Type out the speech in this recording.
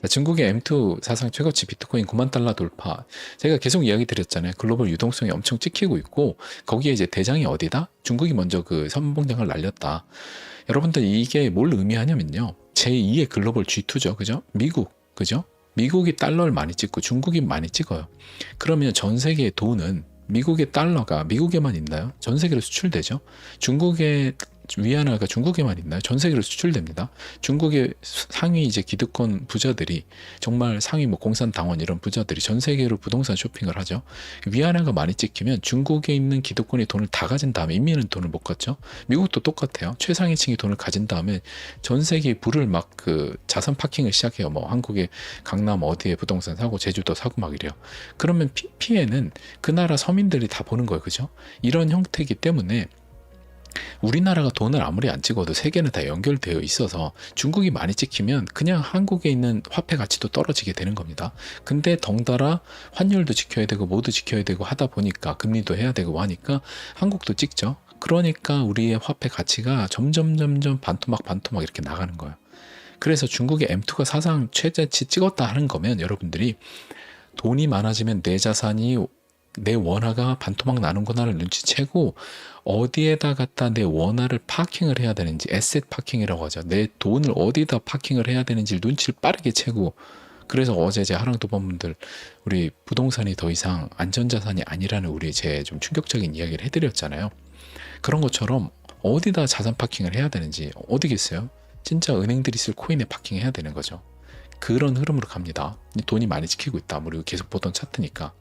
자, 중국의 M2 사상 최고치 비트코인 9만 달러 돌파. 제가 계속 이야기 드렸잖아요. 글로벌 유동성이 엄청 찍히고 있고 거기에 이제 대장이 어디다? 중국이 먼저 그 선봉장을 날렸다. 여러분들 이게 뭘 의미하냐면요. 제2의 글로벌 G2죠. 그죠? 미국. 그죠? 미국이 달러를 많이 찍고 중국이 많이 찍어요. 그러면 전 세계의 돈은 미국의 달러가 미국에만 있나요? 전 세계로 수출되죠. 중국의 위안화 가 중국에만 있나요? 전 세계로 수출됩니다. 중국의 상위 이제 기득권 부자들이 정말 상위 뭐 공산당원 이런 부자들이 전 세계로 부동산 쇼핑을 하죠. 위안화가 많이 찍히면 중국에 있는 기득권이 돈을 다 가진 다음에 인민은 돈을 못 갖죠. 미국도 똑같아요. 최상위층이 돈을 가진 다음에 전 세계 불을 막 그 자산 파킹을 시작해요. 뭐 한국의 강남 어디에 부동산 사고 제주도 사고 막 이래요. 그러면 피, 피해는 그 나라 서민들이 다 보는 거예요. 그죠? 이런 형태이기 때문에 우리나라가 돈을 아무리 안 찍어도 세계는 다 연결되어 있어서 중국이 많이 찍히면 그냥 한국에 있는 화폐 가치도 떨어지게 되는 겁니다. 근데 덩달아 환율도 지켜야 되고 모두 지켜야 되고 하다 보니까 금리도 해야 되고 하니까 한국도 찍죠. 그러니까 우리의 화폐 가치가 점점 점점 반토막 반토막 이렇게 나가는 거예요. 그래서 중국의 M2가 사상 최저치 찍었다 하는 거면 여러분들이 돈이 많아지면 내 자산이 내 원화가 반토막 나는구나를 눈치채고 어디에다 갖다 내 원화를 파킹을 해야 되는지 에셋 파킹이라고 하죠. 내 돈을 어디다 파킹을 해야 되는지 눈치를 빠르게 채고 그래서 어제 제 하랑도반분들 우리 부동산이 더 이상 안전자산이 아니라는 우리 제 좀 충격적인 이야기를 해드렸잖아요. 그런 것처럼 어디다 자산 파킹을 해야 되는지 어디겠어요? 진짜 은행들이 쓸 코인에 파킹해야 되는 거죠. 그런 흐름으로 갑니다. 돈이 많이 지키고 있다. 우리 계속 보던 차트니까.